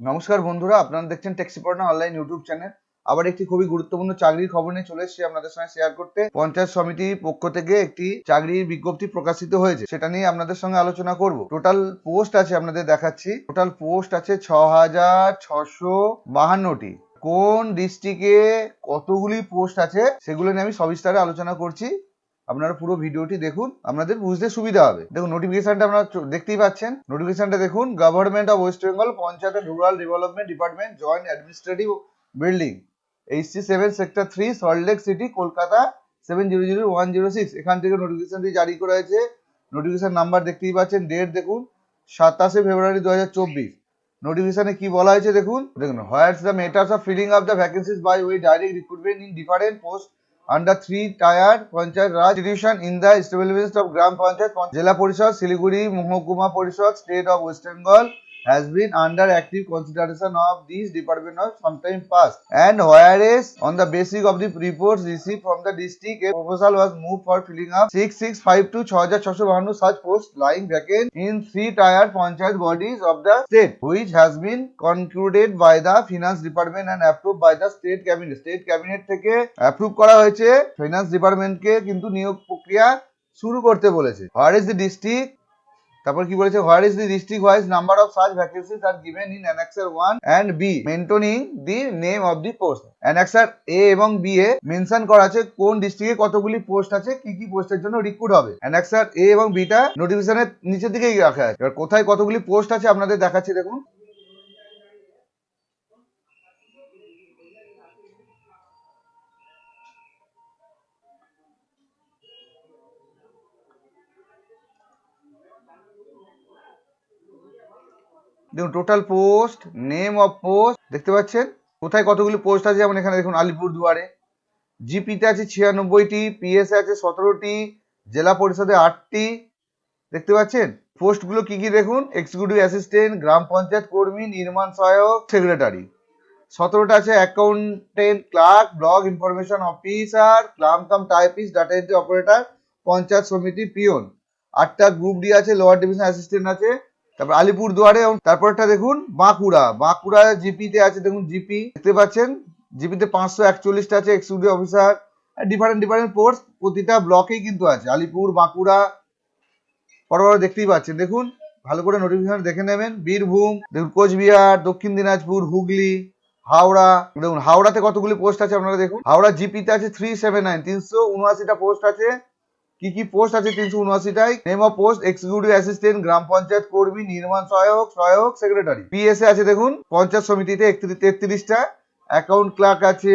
নমস্কার বন্ধুরা, আপনারা দেখছেন ট্যাক্সিপর্ণা অনলাইন ইউটিউব চ্যানেল আবার একটি খুবই গুরুত্বপূর্ণ চাকরির খবর নিয়ে চলে এসেছি আপনাদের সঙ্গে শেয়ার করতে। পঞ্চায়েত সমিতির পক্ষ থেকে একটি চাকরির বিজ্ঞপ্তি প্রকাশিত হয়েছে, সেটা নিয়ে আপনাদের সঙ্গে আলোচনা করব। টোটাল পোস্ট আছে আপনাদের দেখাচ্ছি। টোটাল পোস্ট আছে ছ হাজার ছশো বাহান্নটি। কোন ডিস্ট্রিক্টে কতগুলি পোস্ট আছে, সেগুলো নিয়ে আমি সবিস্তারে আলোচনা করছি। আপনারা পুরো ভিডিওটি দেখুন, আপনাদের বুঝতে সুবিধা হবে। দেখুন নোটিফিকেশনটা আপনারা দেখতেই পাচ্ছেন। নোটিফিকেশনটা দেখুন government of West Bengal panchayat rural development department joint administrative building HC seven sector three Salt Lake city Kolkata seven zero zero one zero six এখান থেকে নোটিফিকেশনটি জারি করা হয়েছে। নোটিফিকেশন নাম্বার দেখতেই পাচ্ছেন ডেট দেখুন, সাতাশে ফেব্রুয়ারি দু হাজার চব্বিশ। নোটিফিকেশনে কি বলা হয়েছে দেখুন? দেখুন what's the matters of filling up the vacancies by ওই direct recruitment in different post under three tier panchayat raj institution in the establishment of gram panchayat Pan- jela parishad siliguri mohokuma parishad state of west bengal has been under active consideration of these department of sometime past and whereas on the basis of the reports received from the district a proposal was moved for filling up 6652 6652 such posts lying vacant in three tier panchayat bodies of the state which has been concluded by the finance department and approved by the state cabinet state cabinet থেকে approve করা হয়েছে finance ডিপার্টমেন্টকে কিন্তু নিয়োগ প্রক্রিয়া শুরু করতে বলেছে হোয়ার ইজ দি ডিস্ট্রিক্ট তারপর কি বলেছে where is the district wise number of search vacancies are given in annexure one and B mentioning the name of the post annexure A এবং বি এ মেনশন করা আছে কোন ডিস্ট্রিক্টে কতগুলি পোস্ট আছে, কি কি পোস্টের জন্য রিক্রুট হবে। অ্যানেক্সার এ এবং বিটা নোটিফিকেশনের নিচের দিকেই রাখা আছে। এবার কোথায় কতগুলি পোস্ট আছে আপনাদের দেখাচ্ছি দেখুন। দেখুন total post name of post দেখতে পাচ্ছেন? কোথায় কতগুলি পোস্ট আছে? যেমন এখানে দেখুন আলিপুর দুয়ারে জিপিতে আছে ছিয়ানব্বইটি পিএসএ আছে সতেরোটি, জেলা পরিষদে আটটি। দেখতে পাচ্ছেন? পোস্টগুলো কি কি দেখুন? এক্সিকিউটিভ অ্যাসিস্ট্যান্ট গ্রাম পঞ্চায়েত কর্মী, নির্মাণ সহায়ক সেক্রেটারি সতেরোটা আছে accountant clerk block information officer clerk cum typist data entry operator panchayat samiti peon আটটা গ্রুপ ডি আছে লোয়ার ডিভিশন অ্যাসিস্ট্যান্ট আছে, তারপর আলিপুর দুয়ারে এবং তারপরটা দেখুন বাঁকুড়া। বাঁকুড়া জিপিতে আছে, দেখুন জিপি দেখতে পাচ্ছেন? জিপিতে পাঁচশো একচল্লিশটা আছে executive officer different different post প্রতিটা ব্লকেই কিন্তু আছে, আলিপুর, বাঁকুড়া। পরপর দেখতেই পাচ্ছেন, দেখুন? ভালো করে নোটিফিকেশন দেখে নেবেন। বীরভূম, দেখুন কোচবিহার, দক্ষিণ দিনাজপুর, হুগলি, হাওড়া। দেখুন, হাওড়াতে কতগুলি পোস্ট আছে আপনারা দেখুন? হাওড়া জিপিতে আছে থ্রি সেভেন নাইন তিনশো উনআশিটা পোস্ট আছে। কি কি পোস্ট আছে তিনশো উনআশিটাই name of post executive assistant gram panchayat কর্মী, নির্মাণ সহায়ক সহায়ক সেক্রেটারি পিএসএ আছে দেখুন, পঞ্চায়েত সমিতিতে তেত্রিশটা। অ্যাকাউন্ট ক্লার্ক আছে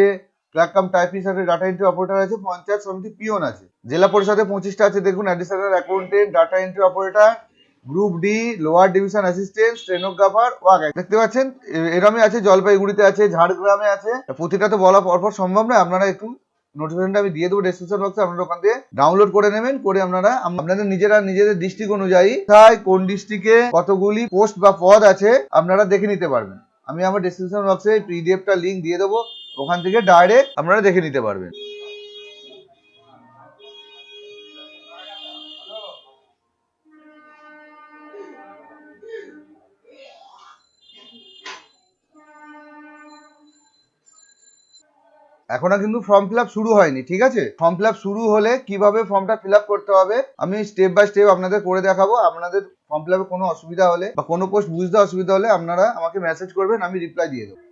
ক্লার্ক কাম আছে ডাটা এন্ট্রি অপারেটর আছে, পঞ্চায়েত সমিতি পিওন আছে। জেলা পরিষদে পঁচিশটা আছে দেখুন additional accountant data entry operator group D lower division assistant stenographer walk দেখতে পাচ্ছেন? এরমই আছে, জলপাইগুড়িতে আছে, ঝাড়গ্রামে আছে। প্রতিটা তো বলা পরপর সম্ভব নয়, আপনারা একটু নোটিফিকেশনটা আমি দিয়ে দেবো ডেসক্রিপশন বক্সে আপনারা ওখান থেকে ডাউনলোড করে নেবেন, করে আপনারা আপনাদের নিজেরা, নিজেদের ডিস্ট্রিক্ট অনুযায়ী কোথায়, কোন ডিস্ট্রিক্টে কতগুলি পোস্ট বা পদ আছে, আপনারা দেখে নিতে পারবেন। আমি আমার ডেসক্রিপশন বক্সে পিডিএফটা লিংক দিয়ে দেবো, ওখান থেকে ডাইরেক্ট আপনারা দেখে নিতে পারবেন। এখনও কিন্তু ফর্ম ফিল শুরু হয়নি, ঠিক আছে? ফর্ম ফিল শুরু হলে কীভাবে ফর্মটা ফিল করতে হবে, আমি স্টেপ বাই স্টেপ আপনাদের করে দেখাবো। আপনাদের ফর্ম ফিল কোনো অসুবিধা হলে বা কোনো পোস্ট বুঝতে অসুবিধা হলে আপনারা আমাকে মেসেজ করবেন, আমি রিপ্লাই দিয়ে দেবো।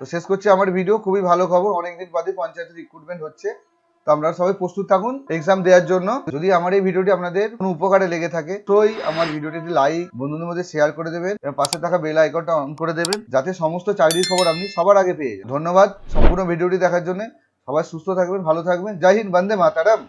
তো শেষ করছি আমার ভিডিও খুবই ভালো খবর, অনেকদিন বাদে পঞ্চায়েতের রিক্রুটমেন্ট হচ্ছে। তো আপনারা সবাই প্রস্তুত থাকুন এক্সাম দেওয়ার জন্য। যদি আমার এই ভিডিওটি আপনাদের কোনো উপকারে লেগে থাকে তোই আমার ভিডিওটি লাইক বন্ধুদের মধ্যে শেয়ার করে দেবেন এবং পাশে থাকা বেল আইকনটা অন করে দেবেন, যাতে সমস্ত চাকরির খবর আপনি সবার আগে পেয়ে যান। ধন্যবাদ সম্পূর্ণ ভিডিওটি দেখার জন্য। সবাই সুস্থ থাকবেন, ভালো থাকবেন। জয় হিন্দ, বন্দে মাতারাম।